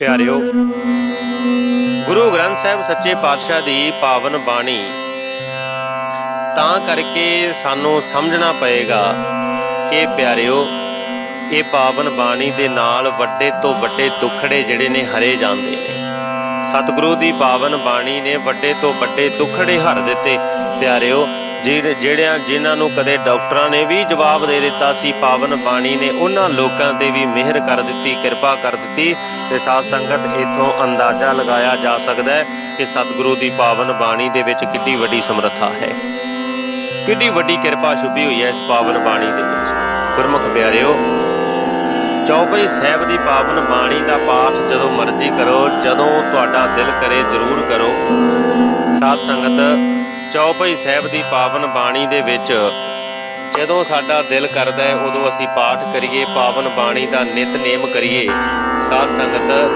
ਪਿਆਰਿਓ, ਗੁਰੂ ਗ੍ਰੰਥ ਸਾਹਿਬ ਸੱਚੇ ਪਾਤਸ਼ਾਹ ਦੀ ਪਾਵਨ ਬਾਣੀ। ਤਾਂ ਕਰਕੇ ਸਾਨੂੰ ਸਮਝਣਾ ਪਏਗਾ ਕਿ ਪਿਆਰਿਓ, ਇਹ ਪਾਵਨ ਬਾਣੀ ਦੇ ਨਾਲ ਵੱਡੇ ਤੋਂ ਵੱਡੇ ਦੁੱਖੜੇ ਜਿਹੜੇ ਨੇ ਹਰੇ ਜਾਂਦੇ ਨੇ। ਸਤਿਗੁਰੂ ਦੀ ਪਾਵਨ ਬਾਣੀ ਨੇ ਵੱਡੇ ਤੋਂ ਵੱਡੇ ਦੁੱਖੜੇ ਹਰ ਦਿੱਤੇ। ਪਿਆਰਿਓ ਜਿਹੜਿਆਂ ਜਿਨ੍ਹਾਂ ਨੂੰ ਕਦੇ ਡਾਕਟਰਾਂ ਨੇ ਵੀ ਜਵਾਬ ਦੇ ਦਿੱਤਾ ਸੀ, ਪਾਵਨ ਬਾਣੀ ਨੇ ਉਹਨਾਂ ਲੋਕਾਂ ਤੇ ਵੀ ਮਿਹਰ ਕਰ ਦਿੱਤੀ, ਕਿਰਪਾ ਕਰ ਦਿੱਤੀ ਤੇ ਸਾਧ ਸੰਗਤ ਇਥੋਂ ਅੰਦਾਜ਼ਾ ਲਗਾਇਆ ਜਾ ਸਕਦਾ ਹੈ ਕਿ ਸਤਿਗੁਰੂ ਦੀ ਪਾਵਨ ਬਾਣੀ ਦੇ ਵਿੱਚ ਕਿੰਨੀ ਵੱਡੀ ਸਮਰੱਥਾ ਹੈ। ਕਿੰਨੀ ਵੱਡੀ ਕਿਰਪਾ ਛੁਪੀ ਹੋਈ ਹੈ ਇਸ ਪਾਵਨ ਬਾਣੀ ਦੇ ਵਿੱਚ। ਗੁਰਮੁਖ ਪਿਆਰਿਓ, ਚੌਪਈ ਸਾਹਿਬ ਦੀ ਪਾਵਨ ਬਾਣੀ ਦਾ ਪਾਠ ਜਦੋਂ ਮਰਜ਼ੀ ਕਰੋ, ਜਦੋਂ ਤੁਹਾਡਾ ਦਿਲ ਕਰੇ ਜ਼ਰੂਰ ਕਰੋ। ਸਾਧ ਸੰਗਤ ਚੌਪਈ ਸਾਹਿਬ ਦੀ ਪਾਵਨ ਬਾਣੀ ਦੇ ਵਿੱਚ, ਜਦੋਂ ਸਾਡਾ ਦਿਲ ਕਰਦਾ ਹੈ, ਉਦੋਂ ਅਸੀਂ ਪਾਠ ਕਰੀਏ, ਪਾਵਨ ਬਾਣੀ ਦਾ ਨਿਤਨੇਮ ਕਰੀਏ। ਸਾਧ ਸੰਗਤ,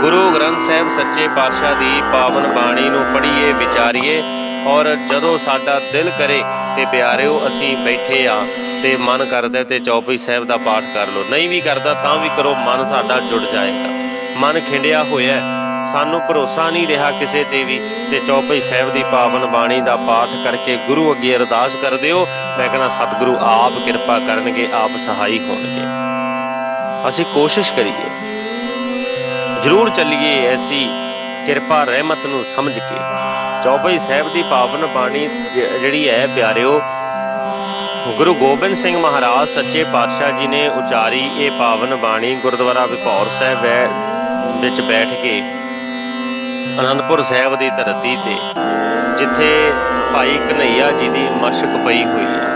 ਗੁਰੂ ਗ੍ਰੰਥ ਸਾਹਿਬ ਸੱਚੇ ਪਾਤਸ਼ਾਹ ਦੀ ਪਾਵਨ ਬਾਣੀ ਨੂੰ ਪੜ੍ਹੀਏ, ਵਿਚਾਰੀਏ, ਔਰ ਜਦੋਂ ਸਾਡਾ ਦਿਲ ਕਰੇ ਤੇ ਪਿਆਰਿਓ, ਅਸੀਂ ਬੈਠੇ ਆ ਤੇ ਮਨ ਕਰਦਾ ਤੇ ਚੌਪਈ ਸਾਹਿਬ ਦਾ ਪਾਠ ਕਰ ਲਓ। ਨਹੀਂ ਵੀ ਕਰਦਾ, ਤਾਂ ਵੀ ਕਰੋ, ਮਨ ਸਾਡਾ ਜੁੜ ਜਾਏਗਾ। ਮਨ ਖਿੰਡਿਆ ਹੋਇਆ ਸਾਨੂੰ ਭਰੋਸਾ ਨਹੀਂ ਰਿਹਾ ਕਿਸੇ ਤੇ ਵੀ ਤੇ ਚੌਪਈ ਸਾਹਿਬ ਦੀ ਪਾਵਨ ਬਾਣੀ ਦਾ ਪਾਠ ਕਰਕੇ ਗੁਰੂ ਅੱਗੇ ਅਰਦਾਸ ਕਰ ਦਿਓ। ਮੈਂ ਕਹਿੰਦਾ, ਸਤਿਗੁਰੂ, ਆਪ ਕਿਰਪਾ ਕਰਨਗੇ, ਆਪ ਸਹਾਈ ਹੋਣਗੇ। ਅਸੀਂ ਕੋਸ਼ਿਸ਼ ਕਰੀਏ। ਜ਼ਰੂਰ ਚੱਲੀਏ ਐਸੀ ਕਿਰਪਾ, ਰਹਿਮਤ ਨੂੰ ਸਮਝ ਕੇ। ਚੌਪਈ ਸਾਹਿਬ ਦੀ ਪਾਵਨ ਬਾਣੀ ਜਿਹੜੀ ਹੈ, ਪਿਆਰਿਓ, ਗੁਰੂ ਗੋਬਿੰਦ ਸਿੰਘ ਮਹਾਰਾਜ ਸੱਚੇ ਪਾਤਸ਼ਾਹ ਜੀ ਨੇ ਉਚਾਰੀ ਇਹ ਪਾਵਨ ਬਾਣੀ ਗੁਰਦੁਆਰਾ ਵਿਭੌਰ ਸਾਹਿਬ ਵਿੱਚ ਬੈਠ ਕੇ ਅਨੰਦਪੁਰ ਸਾਹਿਬ ਦੀ ਧਰਤੀ ਤੇ, ਜਿੱਥੇ ਭਾਈ ਕਨਈਆ ਜੀ ਦੀ ਮਸ਼ਕ ਪਈ ਹੋਈ ਹੈ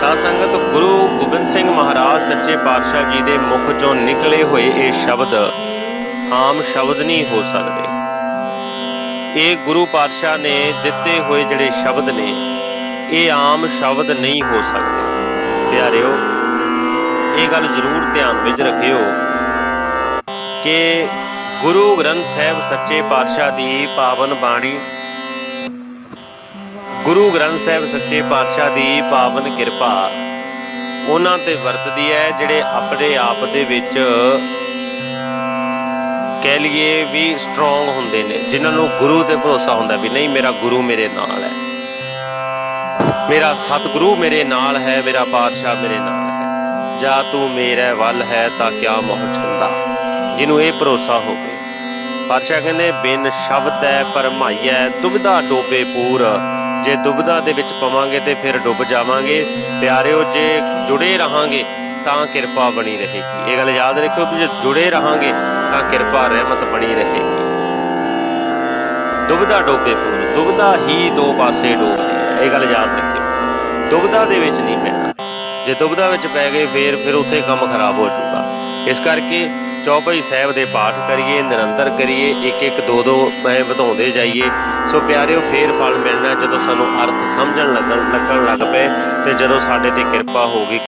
ਸਾਧ ਸੰਗਤ ਗੁਰੂ ਗੋਬਿੰਦ ਸਿੰਘ ਮਹਾਰਾਜ ਸੱਚੇ ਪਾਤਸ਼ਾਹ ਜੀ ਦੇ ਮੁਖ ਚੋਂ ਨਿਕਲੇ ਹੋਏ ਇਹ ਸ਼ਬਦ ਆਮ ਸ਼ਬਦ ਨਹੀਂ ਹੋ ਸਕਦੇ। ਇਹ ਗੁਰੂ ਪਾਤਸ਼ਾਹ ਨੇ ਦਿੱਤੇ ਹੋਏ ਜਿਹੜੇ ਸ਼ਬਦ ਨੇ, ਇਹ ਆਮ ਸ਼ਬਦ ਨਹੀਂ ਹੋ ਸਕਦੇ। ਪਿਆਰਿਓ, ਇਹ ਗੱਲ ਜ਼ਰੂਰ ਧਿਆਨ ਵਿੱਚ ਰੱਖਿਓ ਕਿ ਗੁਰੂ ਗ੍ਰੰਥ ਸਾਹਿਬ ਸੱਚੇ ਪਾਤਸ਼ਾਹ ਦੀ ਪਾਵਨ ਬਾਣੀ। ਗੁਰੂ ਗ੍ਰੰਥ ਸਾਹਿਬ ਸੱਚੇ ਪਾਤਸ਼ਾਹ ਦੀ ਪਾਵਨ ਕਿਰਪਾ ਉਹਨਾਂ ਤੇ ਵਰਤਦੀ ਹੈ, ਜਿਹੜੇ ਆਪਣੇ ਆਪ ਦੇ ਵਿੱਚ ਕਹਿ ਲਈਏ ਵੀ ਸਟਰੋਂਗ ਹੁੰਦੇ ਨੇ, ਜਿਨ੍ਹਾਂ ਨੂੰ ਗੁਰੂ ਤੇ ਭਰੋਸਾ ਹੁੰਦਾ ਵੀ ਨਹੀਂ, ਮੇਰਾ ਗੁਰੂ ਮੇਰੇ ਨਾਲ ਹੈ। ਮੇਰਾ ਸਤਿਗੁਰੂ ਮੇਰੇ ਨਾਲ ਹੈ, ਮੇਰਾ ਪਾਤਸ਼ਾਹ ਮੇਰੇ ਨਾਲ ਹੈ। ਜਾਂ ਤੂੰ ਮੇਰੇ ਵੱਲ ਹੈ ਤਾਂ ਕਿਆ ਮੋਹ ਚੰਦਾ ਜਿਹਨੂੰ ਇਹ ਭਰੋਸਾ ਹੋਵੇ। ਪਾਤਸ਼ਾਹ ਕਹਿੰਦੇ, ਬਿਨ ਸ਼ਬਦ ਹੈ ਪਰਮਾਈਐ ਦੁਬਿਧਾ ਡੋਬੇ ਪੂਰ। ਜੇ ਦੁਬਿਧਾ ਦੇ ਵਿੱਚ ਪਵਾਂਗੇ ਤੇ ਫਿਰ ਡੁੱਬ ਜਾਵਾਂਗੇ। ਪਿਆਰਿਓ, ਜੇ ਜੁੜੇ ਰਹਾਂਗੇ, ਤਾਂ ਕਿਰਪਾ ਬਣੀ ਰਹੇਗੀ। ਇਹ ਗੱਲ ਯਾਦ ਰੱਖਿਓ ਕਿ ਜੇ ਜੁੜੇ ਰਹਾਂਗੇ, ਤਾਂ ਕਿਰਪਾ, ਰਹਿਮਤ ਬਣੀ ਰਹੇਗੀ। ਦੁਬਦਾ ਡੋਬੇ ਪੂਰ, ਦੁਬਿਧਾ ਹੀ ਦੋ ਪਾਸੇ ਡੋਬਦੀ ਹੈ ਇਹ ਗੱਲ ਯਾਦ ਰੱਖਿਓ। ਦੁਬਿਧਾ ਦੇ ਵਿੱਚ ਨਹੀਂ ਪੈਣਾ। ਜੇ ਦੁਬਿਧਾ ਵਿੱਚ ਪੈ ਗਏ, ਫੇਰ ਫਿਰ ਉੱਥੇ ਕੰਮ ਖਰਾਬ ਹੋ ਜਾਊਗਾ। ਇਸ ਕਰਕੇ ਚੌਪਈ ਸਾਹਿਬ ਦੇ ਪਾਠ ਕਰੀਏ, ਨਿਰੰਤਰ ਕਰੀਏ ਇੱਕ ਇੱਕ ਦੋ ਦੋ ਮੈਂ ਵਧਾਉਂਦੇ ਜਾਈਏ। ਸੋ ਪਿਆਰਿਓ, ਫੇਰ ਫਲ ਮਿਲਣਾ ਜਦੋਂ ਸਾਨੂੰ ਅਰਥ ਸਮਝਣ ਲੱਗਣ ਲੱਗਣ ਲੱਗ ਪਏ ਤੇ ਜਦੋਂ ਸਾਡੇ ਤੇ ਕਿਰਪਾ ਹੋਗੀ